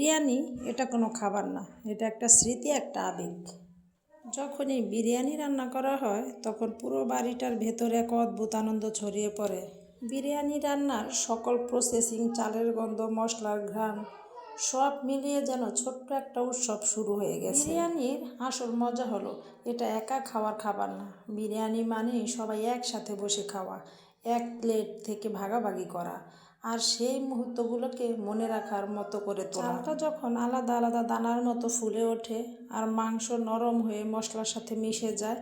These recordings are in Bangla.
বিরিয়ানি এটা কোনো খাবার না, এটা একটা স্মৃতি, একটা আবেগ। যখনই বিরিয়ানি রান্না করা হয়, তখন পুরো বাড়িটার ভেতরে এক অদ্ভুত আনন্দ ছড়িয়ে পড়ে। বিরিয়ানি রান্নার সকল প্রসেসিং চালের গন্ধ, মশলার ঘ্রাণ, সব মিলিয়ে যেন ছোট্ট একটা উৎসব শুরু হয়ে গেছে। বিরিয়ানির আসল মজা হলো, এটা একা খাওয়ার খাবার না। বিরিয়ানি মানে সবাই একসাথে বসে খাওয়া, এক প্লেট থেকে ভাগাভাগি করা। আর সেই মুহূর্তগুলোকে মনে রাখার মতো করে চালটা যখন আলাদা আলাদা দানার মতো ফুলে ওঠে আর মাংস নরম হয়ে মশলার সাথে মিশে যায়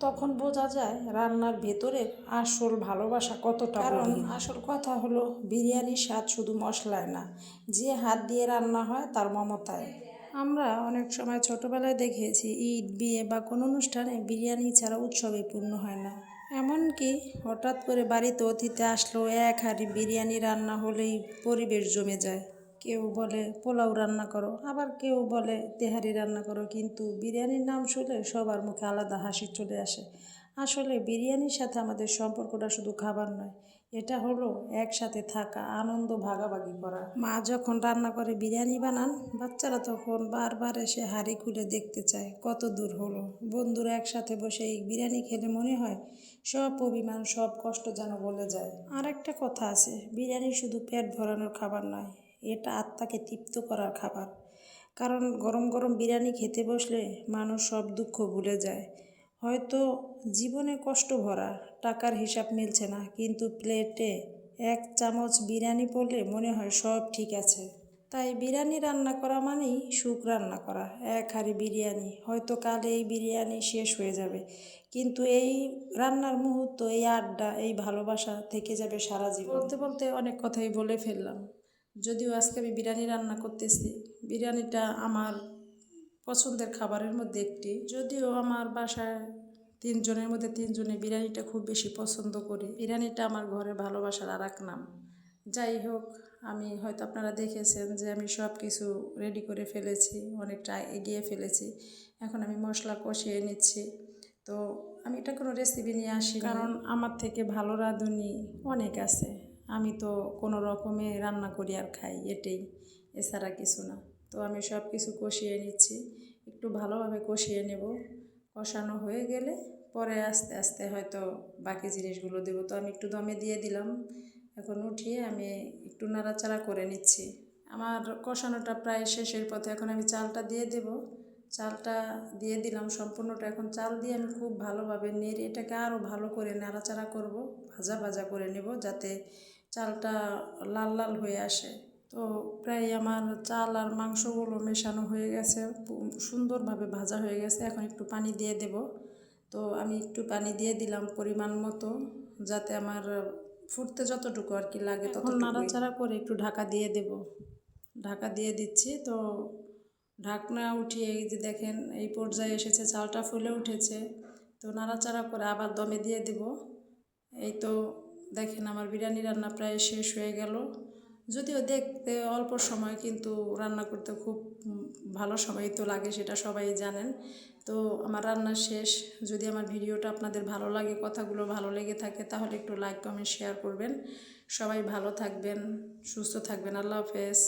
তখন বোঝা যায় রান্নার ভেতরে আসল ভালোবাসা কতটা কারণ আসল কথা হলো বিরিয়ানির স্বাদ শুধু মশলায় না যে হাত দিয়ে রান্না হয় তার মমতায়। আমরা অনেক সময় ছোটবেলায় দেখেছি ঈদ বিয়ে বা কোনো অনুষ্ঠানে বিরিয়ানি ছাড়া উৎসবে পূর্ণ হয় না। এমনকি হঠাৎ করে বাড়িতে অতিথি আসলো, এক হাঁড়ি বিরিয়ানি রান্না হলেই পরিবেশ জমে যায়। কেউ বলে, পোলাও রান্না করো। আবার কেউ বলে, তেহারি রান্না করো। কিন্তু বিরিয়ানির নাম শুনলে সবার মুখে আলাদা হাসি চলে আসে। আসলে বিরিয়ানির সাথে আমাদের সম্পর্কটা শুধু খাবার নয় এটা হলো একসাথে থাকা, আনন্দ ভাগাভাগি করা। মা যখন রান্না করে বিরিয়ানি বানান, বাচ্চারা তখন বারবার এসে হাঁড়ি খুলে দেখতে চায়, কত দূর হলো। বন্ধুরা একসাথে বসে এই বিরিয়ানি খেলে মনে হয় সব অভিমান, সব কষ্ট যেন বলে যায়। আর একটা কথা আছে, বিরিয়ানি শুধু পেট ভরানোর খাবার নয়, এটা আত্মাকে তৃপ্ত করার খাবার। কারণ গরম গরম বিরিয়ানি খেতে বসলে মানুষ সব দুঃখ ভুলে যায়। হয়তো জীবনে কষ্ট ভরা টাকার হিসাব মিলছে না, কিন্তু প্লেটে এক চামচ বিরিয়ানি পড়লে মনে হয় সব ঠিক আছে। তাই বিরিয়ানি রান্না করা মানেই সুখ রান্না করা, এক হাঁড়ি বিরিয়ানি। হয়তো কাল এই বিরিয়ানি শেষ হয়ে যাবে, কিন্তু এই রান্নার মুহূর্ত, এই আড্ডা, এই ভালোবাসা থেকে যাবে সারা জীবন। বলতে বলতে অনেক কথাই বলে ফেললাম। যদিও আজকে আমি বিরিয়ানি রান্না করতেছি, বিরিয়ানিটা আমার পছন্দের খাবারের মধ্যে একটি। যদিও আমার বাসায় তিনজনের মধ্যে তিনজনে বিরিয়ানিটা খুব বেশি পছন্দ করি। বিরিয়ানিটা আমার ঘরে ভালোবাসার আর এক নাম। যাই হোক, আমি হয়তো আপনারা দেখেছেন যে আমি সব কিছু রেডি করে ফেলেছি, অনেকটা এগিয়ে ফেলেছি। এখন আমি মশলা কষিয়ে নিচ্ছি। তো আমি এটা কোনো রেসিপি নিয়ে আসি কারণ আমার থেকে ভালো রাঁধুনি অনেক আছে। আমি তো কোনো রকমে রান্না করি আর খাই, এটাই। এছাড়া কিছু না। তো আমি সব কিছু কষিয়ে নিচ্ছি। একটু ভালোভাবে কষিয়ে নেব। কষানো হয়ে গেলে পরে আস্তে আস্তে হয়তো বাকি জিনিসগুলো দেবো। তো আমি একটু দমে দিয়ে দিলাম। এখন উঠিয়ে আমি একটু নাড়াচাড়া করে নিচ্ছি। আমার কষানোটা প্রায় শেষের পথে। এখন আমি চালটা দিয়ে দেব। চালটা দিয়ে দিলাম সম্পূর্ণটা। এখন চাল দিয়ে আমি খুব ভালোভাবে নেড়ে এটাকে আরও ভালো করে নাড়াচাড়া করব। ভাজা ভাজা করে নেব যাতে চালটা লাল লাল হয়ে আসে। তো প্রায় আমার চাল আর মাংসগুলো মেশানো হয়ে গেছে সুন্দরভাবে ভাজা হয়ে গেছে। এখন একটু পানি দিয়ে দেব। তো আমি একটু পানি দিয়ে দিলাম পরিমাণ মতো যাতে আমার ফুটতে যতটুকু আর কি লাগে তখন নাড়াচাড়া করে একটু ঢাকা দিয়ে দেব। ঢাকা দিয়ে দিচ্ছি। তো ঢাকনা উঠিয়ে এই যে দেখেন এই পর্যায়ে এসেছে চালটা ফুলে উঠেছে। তো নাড়াচাড়া করে আবার দমে দিয়ে দেব। এই তো দেখেন আমার বিরিয়ানি রান্না প্রায় শেষ হয়ে গেল। যদিও দেখতে অল্প সময় কিন্তু রান্না করতে খুব ভালো সময় তো লাগে, সেটা সবাই জানেন। তো আমার রান্না শেষ। যদি আমার ভিডিওটা আপনাদের ভালো লাগে, কথাগুলো ভালো লেগে থাকে, তাহলে একটু লাইক কমেন্ট শেয়ার করবেন। সবাই ভালো থাকবেন, সুস্থ থাকবেন। আল্লাহ হাফেজ।